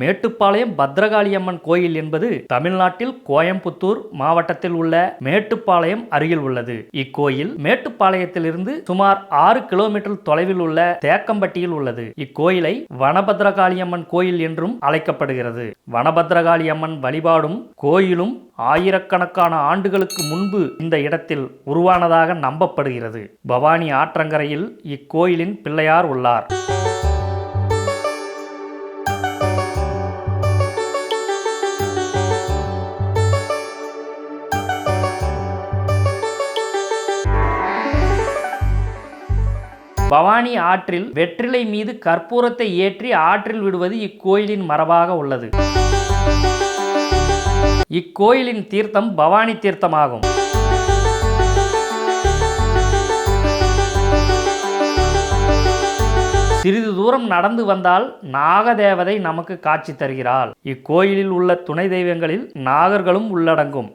மேட்டுப்பாளையம் பத்ரகாளியம்மன் கோயில் என்பது தமிழ்நாட்டில் கோயம்புத்தூர் மாவட்டத்தில் உள்ள மேட்டுப்பாளையம் அருகில் உள்ளது. இக்கோயில் மேட்டுப்பாளையத்திலிருந்து சுமார் ஆறு கிலோமீட்டர் தொலைவில் உள்ள தேக்கம்பட்டியில் உள்ளது. இக்கோயிலை வனபத்ரகாளியம்மன் கோயில் என்றும் அழைக்கப்படுகிறது. வனபத்ரகாளியம்மன் வழிபாடும் கோயிலும் ஆயிரக்கணக்கான ஆண்டுகளுக்கு முன்பு இந்த இடத்தில் உருவானதாக நம்பப்படுகிறது. பவானி ஆற்றங்கரையில் இக்கோயிலின் பிள்ளையார் உள்ளார். பவானி ஆற்றில் வெற்றிலை மீது கற்பூரத்தை ஏற்றி ஆற்றில் விடுவது இக்கோயிலின் மரபாக உள்ளது. இக்கோயிலின் தீர்த்தம் பவானி தீர்த்தமாகும். சிறிது தூரம் நடந்து வந்தால் நாகதேவதை நமக்கு காட்சி தருகிறாள். இக்கோயிலில் உள்ள துணை தெய்வங்களில் நாகர்களும் உள்ளடங்கும்.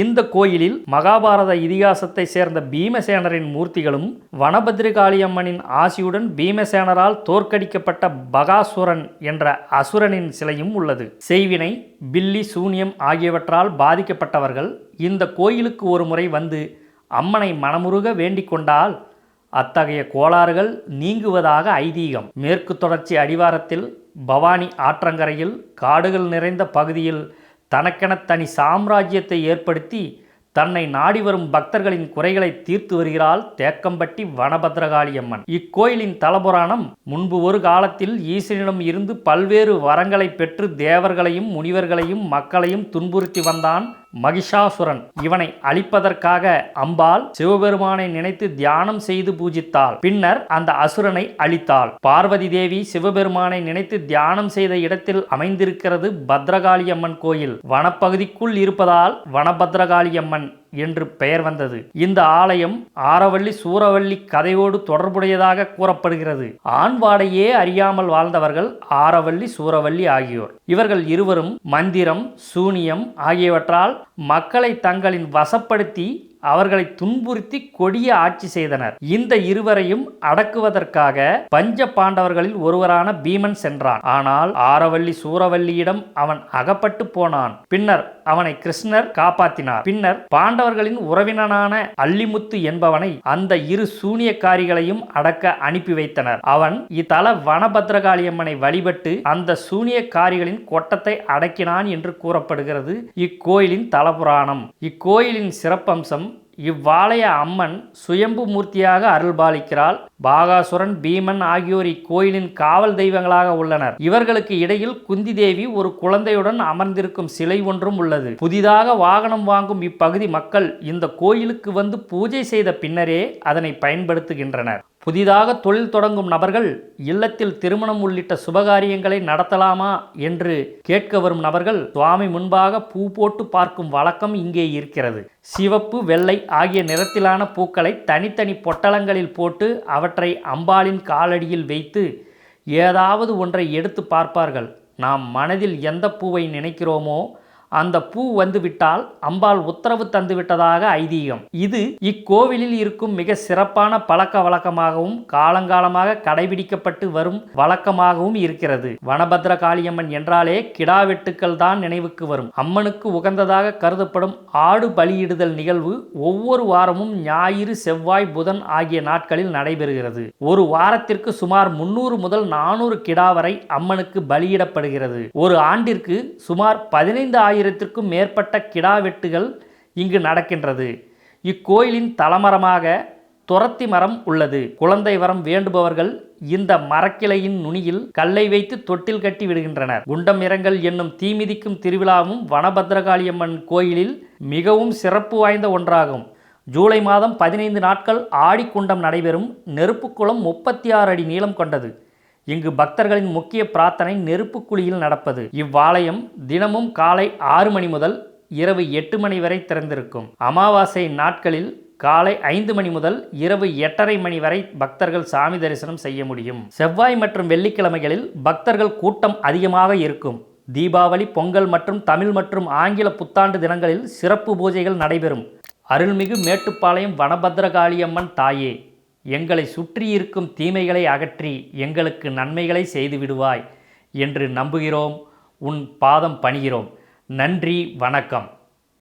இந்த கோயிலில் மகாபாரத இதிகாசத்தை சேர்ந்த பீமசேனரின் மூர்த்திகளும் வனபத்ரிகாளியம்மனின் ஆசியுடன் பீமசேனரால் தோற்கடிக்கப்பட்ட பகாசுரன் என்ற அசுரனின் சிலையும் உள்ளது. செய்வினை பில்லி சூனியம் ஆகியவற்றால் பாதிக்கப்பட்டவர்கள் இந்த கோயிலுக்கு ஒரு முறை வந்து அம்மனை மனமுருக வேண்டிக் கொண்டால் அத்தகைய கோளாறுகள் நீங்குவதாக ஐதீகம். மேற்கு தொடர்ச்சி அடிவாரத்தில் பவானி ஆற்றங்கரையில் காடுகள் நிறைந்த பகுதியில் தனக்கென தனி சாம்ராஜ்யத்தை ஏற்படுத்தி தன்னை நாடி வரும் பக்தர்களின் குறைகளை தீர்த்து வருகிறாள் தேக்கம்பட்டி வனபத்ரகாளியம்மன். இக்கோயிலின் தலபுராணம் முன்பு ஒரு காலத்தில் ஈசனிடம் இருந்து பல்வேறு வரங்களை பெற்று தேவர்களையும் முனிவர்களையும் மக்களையும் துன்புறுத்தி வந்தான். மகிஷாசுரன். இவனை அழிப்பதற்காக அம்பாள் சிவபெருமானை நினைத்து தியானம் செய்து பூஜித்தாள். பின்னர் அந்த அசுரனை அழித்தாள். பார்வதி தேவி சிவபெருமானை நினைத்து தியானம் செய்த இடத்தில் அமைந்திருக்கிறது பத்ரகாளியம்மன் கோயில். வனப்பகுதிக்குள் இருப்பதால் வனபத்ரகாளியம்மன் என்று பெயர் வந்தது. இந்த ஆலயம் ஆரவள்ளி சூரவள்ளி கதையோடு தொடர்புடையதாக கூறப்படுகிறது. ஆண்வாடையே அறியாமல் வாழ்ந்தவர்கள் ஆரவள்ளி சூரவள்ளி ஆகியோர். இவர்கள் இருவரும் மந்திரம் சூனியம் ஆகியவற்றால் மக்களை தங்களின் வசப்படுத்தி அவர்களை துன்புறுத்தி கொடிய ஆட்சி செய்தனர். இந்த இருவரையும் அடக்குவதற்காக பஞ்ச பாண்டவர்களில் ஒருவரான பீமன் சென்றான். ஆனால் ஆரவள்ளி சூரவல்லியிடம் அவன் அகப்பட்டு போனான். பின்னர் அவனை கிருஷ்ணர் காப்பாத்தினார். பின்னர் பாண்டவர்களின் உறவினனான அல்லிமுத்து என்பவனை அந்த இரு சூனியக்காரிகளையும் அடக்க அனுப்பி வைத்தனர். அவன் இத்தல வனபத்ரகாளியம்மனை வழிபட்டு அந்த சூனியக்காரிகளின் கொட்டத்தை அடக்கினான் என்று கூறப்படுகிறது. இக்கோயிலின் தலபுராணம். இக்கோயிலின் சிறப்பம்சம் இவ்வாலய அம்மன் சுயம்பு மூர்த்தியாக அருள்பாலிக்கிறாள். பாகாசுரன் பீமன் ஆகியோர் இக்கோயிலின் காவல் தெய்வங்களாக உள்ளனர். இவர்களுக்கு இடையில் குந்தி தேவி ஒரு குழந்தையுடன் அமர்ந்திருக்கும் சிலை ஒன்றும் உள்ளது. புதிதாக வாகனம் வாங்கும் இப்பகுதி மக்கள் இந்த கோயிலுக்கு வந்து பூஜை செய்த பின்னரே அதனை பயன்படுத்துகின்றனர். புதிதாக தொழில் தொடங்கும் நபர்கள் இல்லத்தில் திருமணம் உள்ளிட்ட சுபகாரியங்களை நடத்தலாமா என்று கேட்க வரும் நபர்கள் சுவாமி முன்பாக பூ போட்டு பார்க்கும் வழக்கம் இங்கே இருக்கிறது. சிவப்பு வெள்ளை ஆகிய நிறத்திலான பூக்களை தனித்தனி பொட்டலங்களில் போட்டு அவற்றை அம்பாளின் காலடியில் வைத்து ஏதாவது ஒன்றை எடுத்து பார்ப்பார்கள். நாம் மனதில் எந்த பூவை நினைக்கிறோமோ அந்த பூ வந்துவிட்டால் அம்பாள் உத்தரவு தந்து விட்டதாக ஐதீகம். இது இக்கோவிலில் இருக்கும் மிக சிறப்பான பழக்க வழக்கமாகவும் காலங்காலமாக கடைபிடிக்கப்பட்டு வரும் வழக்கமாகவும் இருக்கிறது. வனபத்ர காளியம்மன் என்றாலே கிடா வெட்டுக்கள் தான் நினைவுக்கு வரும். அம்மனுக்கு உகந்ததாக கருதப்படும் ஆடு பலியிடுதல் நிகழ்வு ஒவ்வொரு வாரமும் ஞாயிறு செவ்வாய் புதன் ஆகிய நாட்களில் நடைபெறுகிறது. ஒரு வாரத்திற்கு சுமார் முன்னூறு முதல் நானூறு கிடா வரை அம்மனுக்கு பலியிடப்படுகிறது. ஒரு ஆண்டிற்கு சுமார் பதினைந்து ஆயிரம் ஆயிரத்திற்கும் மேற்பட்ட கிடா வெட்டுகள் இங்கு நடக்கின்றது. இக்கோயிலின் தலமரமாக துரத்தி மரம் உள்ளது. குழந்தை வரம் வேண்டுபவர்கள் இந்த மரக்கிளையின் நுனியில் கல்லை வைத்து தொட்டில் கட்டி விடுகின்றனர். குண்டம் இரங்கல் என்னும் தீமிதிக்கும் திருவிழாவும் வனபத்ரகாளியம்மன் கோயிலில் மிகவும் சிறப்பு வாய்ந்த ஒன்றாகும். ஜூலை மாதம் பதினைந்து நாட்கள் ஆடிக்குண்டம் நடைபெறும். நெருப்புக்குளம் முப்பத்தி ஆறு அடி நீளம் கொண்டது. இங்கு பக்தர்களின் முக்கிய பிரார்த்தனை நெருப்பு குழியில் நடப்பது. இவ்வாலயம் தினமும் காலை ஆறு மணி முதல் இரவு எட்டு மணி வரை திறந்திருக்கும். அமாவாசை நாட்களில் காலை ஐந்து மணி முதல் இரவு எட்டரை மணி வரை பக்தர்கள் சாமி தரிசனம் செய்ய முடியும். செவ்வாய் மற்றும் வெள்ளிக்கிழமைகளில் பக்தர்கள் கூட்டம் அதிகமாக இருக்கும். தீபாவளி பொங்கல் மற்றும் தமிழ் மற்றும் ஆங்கில புத்தாண்டு தினங்களில் சிறப்பு பூஜைகள் நடைபெறும். அருள்மிகு மேட்டுப்பாளையம் வனபத்ரகாளியம்மன் தாயே. எங்களை சுற்றியிருக்கும் தீமைகளை அகற்றி எங்களுக்கு நன்மைகளை செய்து விடுவாய் என்று நம்புகிறோம். உன் பாதம் பணிகிறோம். நன்றி வணக்கம்.